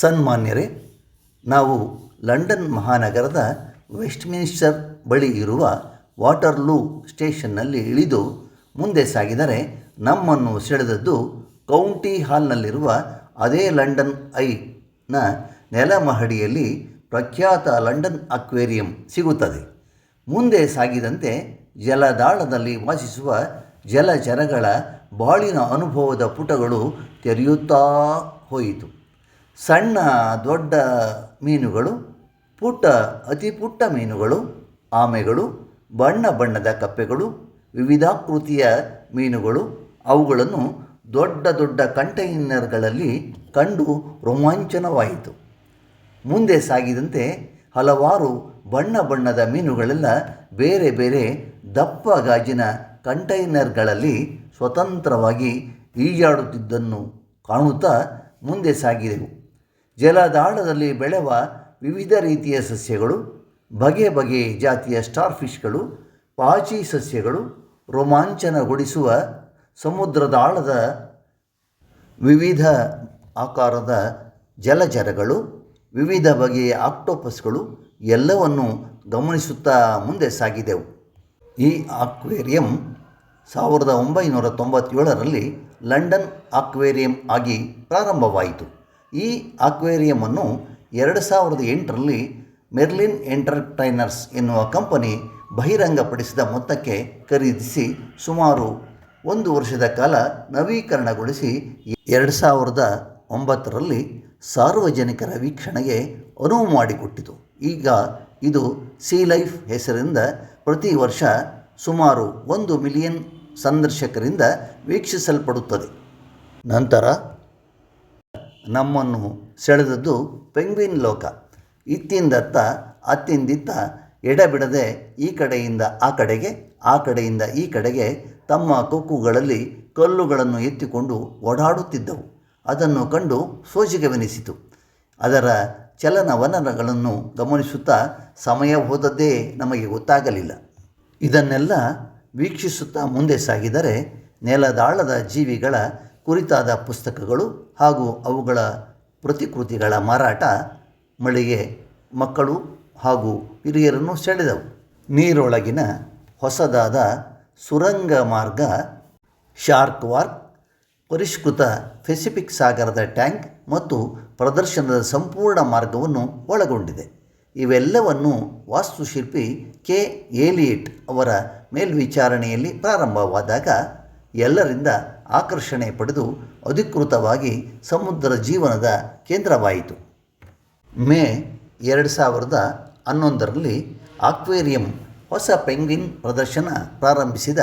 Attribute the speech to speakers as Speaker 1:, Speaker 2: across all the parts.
Speaker 1: ಸನ್ಮಾನ್ಯರೇ, ನಾವು London ಮಹಾನಗರದ Westminster ಬಳಿ ಇರುವ ವಾಟರ್ಲೂ ಸ್ಟೇಷನ್ನಲ್ಲಿ ಇಳಿದು ಮುಂದೆ ಸಾಗಿದರೆ ನಮ್ಮನ್ನು ಸೆಳೆದದ್ದು ಕೌಂಟಿ ಹಾಲ್ನಲ್ಲಿರುವ ಅದೇ ಲಂಡನ್ ಐನ ನೆಲಮಹಡಿಯಲ್ಲಿ ಪ್ರಖ್ಯಾತ ಲಂಡನ್ ಅಕ್ವೇರಿಯಂ ಸಿಗುತ್ತದೆ. ಮುಂದೆ ಸಾಗಿದಂತೆ ಜಲದಾಳದಲ್ಲಿ ವಾಸಿಸುವ ಜಲಚರಗಳ ಬಾಳಿನ ಅನುಭವದ ಪುಟಗಳು ತೆರೆಯುತ್ತಾ ಹೋಯಿತು. ಸಣ್ಣ ದೊಡ್ಡ ಮೀನುಗಳು, ಪುಟ್ಟ, ಅತಿ ಪುಟ್ಟ ಮೀನುಗಳು, ಆಮೆಗಳು, ಬಣ್ಣ ಬಣ್ಣದ ಕಪ್ಪೆಗಳು, ವಿವಿಧಾಕೃತಿಯ ಮೀನುಗಳು, ಅವುಗಳನ್ನು ದೊಡ್ಡ ದೊಡ್ಡ ಕಂಟೈನರ್ಗಳಲ್ಲಿ ಕಂಡು ರೋಮಾಂಚನವಾಯಿತು. ಮುಂದೆ ಸಾಗಿದಂತೆ ಹಲವಾರು ಬಣ್ಣ ಬಣ್ಣದ ಮೀನುಗಳೆಲ್ಲ ಬೇರೆ ಬೇರೆ ದಪ್ಪ ಗಾಜಿನ ಕಂಟೈನರ್ಗಳಲ್ಲಿ ಸ್ವತಂತ್ರವಾಗಿ ಈಜಾಡುತ್ತಿದ್ದನ್ನು ಕಾಣುತ್ತಾ ಮುಂದೆ ಸಾಗಿದೆವು. ಜಲದಾಳದಲ್ಲಿ ಬೆಳೆವ ವಿವಿಧ ರೀತಿಯ ಸಸ್ಯಗಳು, ಬಗೆ ಬಗೆ ಜಾತಿಯ ಸ್ಟಾರ್ ಫಿಶ್ಗಳು ಪಾಚಿ ಸಸ್ಯಗಳು ರೋಮಾಂಚನಗೊಳಿಸುವ ಸಮುದ್ರದಾಳದ ವಿವಿಧ ಆಕಾರದ ಜಲಜರಗಳು ವಿವಿಧ ಬಗೆಯ ಆಕ್ಟೋಪಸ್ಗಳು ಎಲ್ಲವನ್ನು ಗಮನಿಸುತ್ತಾ ಮುಂದೆ ಸಾಗಿದೆವು. ಈ ಆಕ್ವೇರಿಯಂ ಸಾವಿರದ ಒಂಬೈನೂರ ತೊಂಬತ್ತೇಳರಲ್ಲಿ ಲಂಡನ್ ಆಕ್ವೇರಿಯಂ ಆಗಿ ಪ್ರಾರಂಭವಾಯಿತು. ಈ ಅಕ್ವೇರಿಯಮನ್ನು ಎರಡು ಸಾವಿರದ ಎಂಟರಲ್ಲಿ ಮೆರ್ಲಿನ್ ಎಂಟರ್ಟೈನರ್ಸ್ ಎನ್ನುವ ಕಂಪನಿ ಬಹಿರಂಗಪಡಿಸಿದ ಮೊತ್ತಕ್ಕೆ ಖರೀದಿಸಿ ಸುಮಾರು ಒಂದು ವರ್ಷದ ಕಾಲ ನವೀಕರಣಗೊಳಿಸಿ ಎರಡು ಸಾವಿರದ ಒಂಬತ್ತರಲ್ಲಿ ಸಾರ್ವಜನಿಕರ ವೀಕ್ಷಣೆಗೆ ಅನುವು ಮಾಡಿಕೊಟ್ಟಿತು. ಈಗ ಇದು ಸೀ ಲೈಫ್ ಹೆಸರಿಂದ ಪ್ರತಿ ವರ್ಷ ಸುಮಾರು ಒಂದು ಮಿಲಿಯನ್ ಸಂದರ್ಶಕರಿಂದ ವೀಕ್ಷಿಸಲ್ಪಡುತ್ತದೆ. ನಂತರ ನಮ್ಮನ್ನು ಸೆಳೆದದ್ದು ಪೆಂಗ್ವಿನ್ ಲೋಕ. ಇತ್ತಿಂದತ್ತ ಅತ್ತಿಂದಿತ್ತ ಎಡಬಿಡದೆ ಈ ಕಡೆಯಿಂದ ಆ ಕಡೆಗೆ, ಆ ಕಡೆಯಿಂದ ಈ ಕಡೆಗೆ ತಮ್ಮ ಕೊಕ್ಕುಗಳಲ್ಲಿ ಕಲ್ಲುಗಳನ್ನು ಎತ್ತಿಕೊಂಡು ಓಡಾಡುತ್ತಿದ್ದವು. ಅದನ್ನು ಕಂಡು ಸೋಜಿಗವೆನಿಸಿತು. ಅದರ ಚಲನವಲನಗಳನ್ನು ಗಮನಿಸುತ್ತಾ ಸಮಯ ಹೋದದ್ದೇ ನಮಗೆ ಗೊತ್ತಾಗಲಿಲ್ಲ. ಇದನ್ನೆಲ್ಲ ವೀಕ್ಷಿಸುತ್ತಾ ಮುಂದೆ ಸಾಗಿದರೆ ನೆಲದಾಳದ ಜೀವಿಗಳ ಕುರಿತಾದ ಪುಸ್ತಕಗಳು ಹಾಗೂ ಅವುಗಳ ಪ್ರತಿಕೃತಿಗಳ ಮಾರಾಟ ಮಳಿಗೆ, ಮಕ್ಕಳು ಹಾಗೂ ಹಿರಿಯರನ್ನು ಸೆಳೆದವು. ನೀರೊಳಗಿನ ಹೊಸದಾದ ಸುರಂಗ ಮಾರ್ಗ, ಶಾರ್ಕ್ ವಾರ್ಕ್, ಪರಿಷ್ಕೃತ ಪೆಸಿಫಿಕ್ ಸಾಗರದ ಟ್ಯಾಂಕ್ ಮತ್ತು ಪ್ರದರ್ಶನದ ಸಂಪೂರ್ಣ ಮಾರ್ಗವನ್ನು ಒಳಗೊಂಡಿದೆ. ಇವೆಲ್ಲವನ್ನು ವಾಸ್ತುಶಿಲ್ಪಿ ಕೆ. ಏಲಿಯಟ್ ಅವರ ಮೇಲ್ವಿಚಾರಣೆಯಲ್ಲಿ ಪ್ರಾರಂಭವಾದಾಗ ಎಲ್ಲರಿಂದ ಆಕರ್ಷಣೆ ಪಡೆದು ಅಧಿಕೃತವಾಗಿ ಸಮುದ್ರ ಜೀವನದ ಕೇಂದ್ರವಾಯಿತು. ಮೇ ಎರಡು ಸಾವಿರದ ಹನ್ನೊಂದರಲ್ಲಿ ಆಕ್ವೇರಿಯಂ ಹೊಸ ಪೆಂಗ್ವಿನ್ ಪ್ರದರ್ಶನ ಪ್ರಾರಂಭಿಸಿದ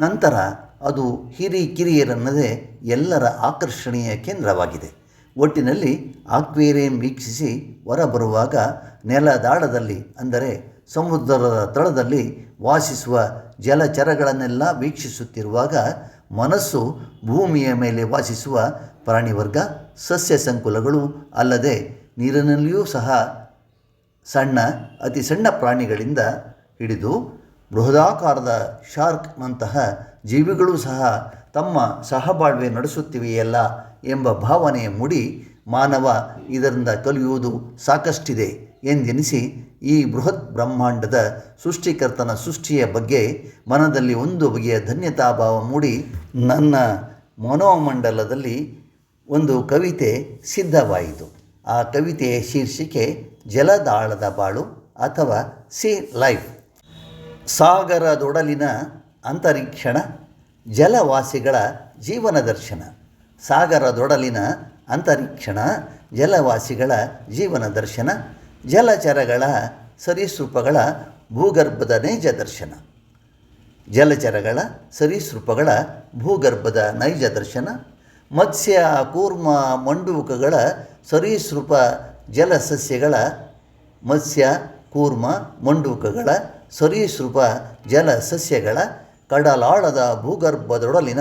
Speaker 1: ನಂತರ ಅದು ಹಿರಿ ಕಿರಿಯರನ್ನದೇ ಎಲ್ಲರ ಆಕರ್ಷಣೀಯ ಕೇಂದ್ರವಾಗಿದೆ. ಒಟ್ಟಿನಲ್ಲಿ ಆಕ್ವೇರಿಯಂ ವೀಕ್ಷಿಸಿ ಹೊರಬರುವಾಗ ನೆಲದಾಳದಲ್ಲಿ ಅಂದರೆ ಸಮುದ್ರದ ತಳದಲ್ಲಿ ವಾಸಿಸುವ ಜಲಚರಗಳನ್ನೆಲ್ಲ ವೀಕ್ಷಿಸುತ್ತಿರುವಾಗ ಮನಸ್ಸು ಭೂಮಿಯ ಮೇಲೆ ವಾಸಿಸುವ ಪ್ರಾಣಿವರ್ಗ ಸಸ್ಯ ಸಂಕುಲಗಳು ಅಲ್ಲದೆ ನೀರಿನಲ್ಲಿಯೂ ಸಹ ಸಣ್ಣ, ಅತಿ ಸಣ್ಣ ಪ್ರಾಣಿಗಳಿಂದ ಹಿಡಿದು ಬೃಹದಾಕಾರದ ಶಾರ್ಕ್ನಂತಹ ಜೀವಿಗಳು ಸಹ ತಮ್ಮ ಸಹಬಾಳ್ವೆ ನಡೆಸುತ್ತಿವೆಯಲ್ಲ ಎಂಬ ಭಾವನೆ ಮೂಡಿ ಮಾನವ ಇದರಿಂದ ಕಲಿಯುವುದು ಸಾಕಷ್ಟಿದೆ ಎಂದೆನಿಸಿ ಈ ಬೃಹತ್ ಬ್ರಹ್ಮಾಂಡದ ಸೃಷ್ಟಿಕರ್ತನ ಸೃಷ್ಟಿಯ ಬಗ್ಗೆ ಮನದಲ್ಲಿ ಒಂದು ಬಗೆಯ ಧನ್ಯತಾಭಾವ ಮೂಡಿ ನನ್ನ ಮನೋಮಂಡಲದಲ್ಲಿ ಒಂದು ಕವಿತೆ ಸಿದ್ಧವಾಯಿತು. ಆ ಕವಿತೆಯ ಶೀರ್ಷಿಕೆ ಜಲದಾಳದ ಬಾಳು ಅಥವಾ ಸಿ ಲೈಫ್. ಸಾಗರದೊಡಲಿನ ಅಂತರಿಕ್ಷಣ, ಜಲವಾಸಿಗಳ ಜೀವನ ದರ್ಶನ. ಸಾಗರದೊಡಲಿನ ಅಂತರಿಕ್ಷಣ, ಜಲವಾಸಿಗಳ ಜೀವನ ದರ್ಶನ. ಜಲಚರಗಳ ಸರೀಸೃಪಗಳ ಭೂಗರ್ಭದ ನೈಜ ದರ್ಶನ ಜಲಚರಗಳ ಸರೀಸೃಪಗಳ ಭೂಗರ್ಭದ ನೈಜ ದರ್ಶನ ಮತ್ಸ್ಯ, ಕೂರ್ಮ, ಮಂಡೂಕಗಳ ಸರೀಸೃಪ ಜಲಸಸ್ಯಗಳ ಮತ್ಸ್ಯ, ಕೂರ್ಮ, ಮಂಡೂಕಗಳ ಸರೀಸೃಪ ಜಲಸಸ್ಯಗಳ ಕಡಲಾಳದ ಭೂಗರ್ಭದೊಡಲಿನ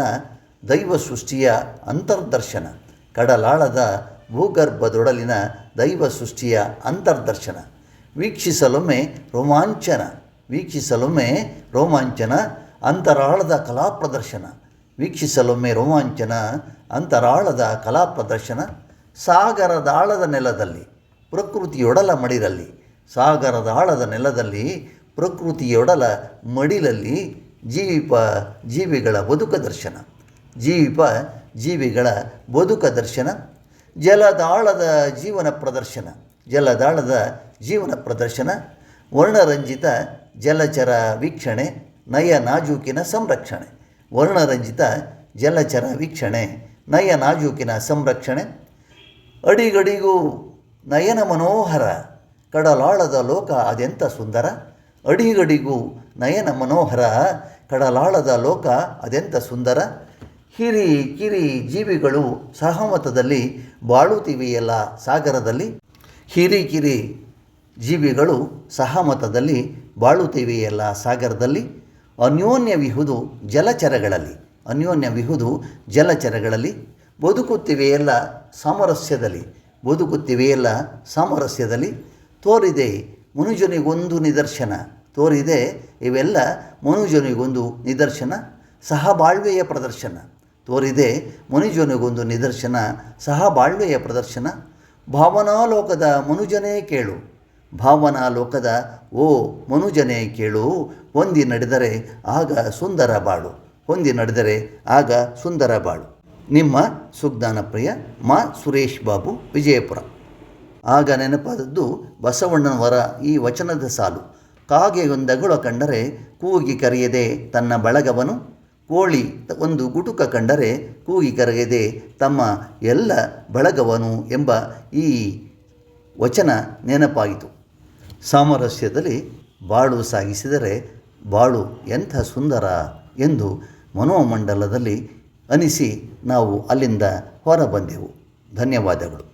Speaker 1: ದೈವ ಸೃಷ್ಟಿಯ ಅಂತರ್ದರ್ಶನ. ಕಡಲಾಳದ ಭೂಗರ್ಭದೊಡಲಿನ ದೈವ ಸೃಷ್ಟಿಯ ಅಂತರ್ದರ್ಶನ. ವೀಕ್ಷಿಸಲೊಮ್ಮೆ ರೋಮಾಂಚನ ವೀಕ್ಷಿಸಲೊಮ್ಮೆ ರೋಮಾಂಚನ, ಅಂತರಾಳದ ಕಲಾ ಪ್ರದರ್ಶನ. ವೀಕ್ಷಿಸಲೊಮ್ಮೆ ರೋಮಾಂಚನ, ಅಂತರಾಳದ ಕಲಾ ಪ್ರದರ್ಶನ. ಸಾಗರದ ಆಳದ ನೆಲದಲ್ಲಿ, ಪ್ರಕೃತಿಯೊಡಲ ಮಡಿಲಲ್ಲಿ. ಸಾಗರದ ಆಳದ ನೆಲದಲ್ಲಿ, ಪ್ರಕೃತಿಯೊಡಲ ಮಡಿಲಲ್ಲಿ ಜೀವಿಪ, ಜೀವಿಗಳ ಬದುಕ ದರ್ಶನ. ಜೀವಿಪ, ಜೀವಿಗಳ ಬದುಕ ದರ್ಶನ. ಜಲದಾಳದ ಜೀವನ ಪ್ರದರ್ಶನ, ಜಲದಾಳದ ಜೀವನ ಪ್ರದರ್ಶನ, ವರ್ಣರಂಜಿತ ಜಲಚರ ವೀಕ್ಷಣೆ ನಯ ನಾಜೂಕಿನ ಸಂರಕ್ಷಣೆ. ವರ್ಣರಂಜಿತ ಜಲಚರ ವೀಕ್ಷಣೆ ನಯ ನಾಜೂಕಿನ ಸಂರಕ್ಷಣೆ. ಅಡಿಗಡಿಗೂ ನಯನ ಮನೋಹರ, ಕಡಲಾಳದ ಲೋಕ ಅದೆಂಥ ಸುಂದರ. ಅಡಿಗಡಿಗೂ ನಯನ ಮನೋಹರ, ಕಡಲಾಳದ ಲೋಕ ಅದೆಂಥ ಸುಂದರ. ಹಿರಿ ಕಿರಿ ಜೀವಿಗಳು ಸಹಮತದಲ್ಲಿ ಬಾಳುತ್ತಿವೆಯಲ್ಲ ಸಾಗರದಲ್ಲಿ? ಹಿರಿ ಕಿರಿ ಜೀವಿಗಳು ಸಹಮತದಲ್ಲಿ ಬಾಳುತ್ತಿವೆಯಲ್ಲ ಸಾಗರದಲ್ಲಿ? ಅನ್ಯೋನ್ಯವಿಹುದು ಜಲಚರಗಳಲ್ಲಿ. ಅನ್ಯೋನ್ಯವಿಹುದು ಜಲಚರಗಳಲ್ಲಿ ಬದುಕುತ್ತಿವೆಯಲ್ಲ ಸಾಮರಸ್ಯದಲ್ಲಿ? ಬದುಕುತ್ತಿವೆಯಲ್ಲ ಸಾಮರಸ್ಯದಲ್ಲಿ? ತೋರಿದೆ ಮನುಜನಿಗೊಂದು ನಿದರ್ಶನ. ತೋರಿದೆ ಇವೆಲ್ಲ ಮನುಜನಿಗೊಂದು ನಿದರ್ಶನ. ಸಹಬಾಳ್ವೆಯ ಪ್ರದರ್ಶನ. ತೋರಿದೆ ಮನುಜನಿಗೊಂದು ನಿದರ್ಶನ, ಸಹ ಬಾಳ್ವೆಯ ಪ್ರದರ್ಶನ. ಭಾವನಾಲೋಕದ ಮನುಜನೇ ಕೇಳು. ಭಾವನಾ ಲೋಕದ ಓ ಮನುಜನೇ ಕೇಳು. ಹೊಂದಿ ನಡೆದರೆ ಆಗ ಸುಂದರ ಬಾಳು. ಹೊಂದಿ ನಡೆದರೆ ಆಗ ಸುಂದರ ಬಾಳು. ನಿಮ್ಮ ಸುಜ್ಞಾನ ಪ್ರಿಯ ಮಾ ಸುರೇಶ್ ಬಾಬು, ವಿಜಯಪುರ. ಆಗ ನೆನಪಾದದ್ದು ಬಸವಣ್ಣನವರ ಈ ವಚನದ ಸಾಲು. ಕಾಗೆಯೊಂದಗುಳ ಕಂಡರೆ ಕೂಗಿ ಕರೆಯದೆ ತನ್ನ ಬಳಗವನು ಕೋಳಿ ಒಂದು ಗುಟುಕ ಕಂಡರೆ ಕೂಗಿ ಕರಗಿದೆ ತಮ್ಮ ಎಲ್ಲ ಬಳಗವನು ಎಂಬ ಈ ವಚನ ನೆನಪಾಯಿತು. ಸಾಮರಸ್ಯದಲ್ಲಿ ಬಾಳು ಸಾಗಿಸಿದರೆ ಬಾಳು ಎಂಥ ಸುಂದರ ಎಂದು ಮನೋಮಂಡಲದಲ್ಲಿ ಅನಿಸಿ ನಾವು ಅಲ್ಲಿಂದ ಹೊರಬಂದೆವು. ಧನ್ಯವಾದಗಳು.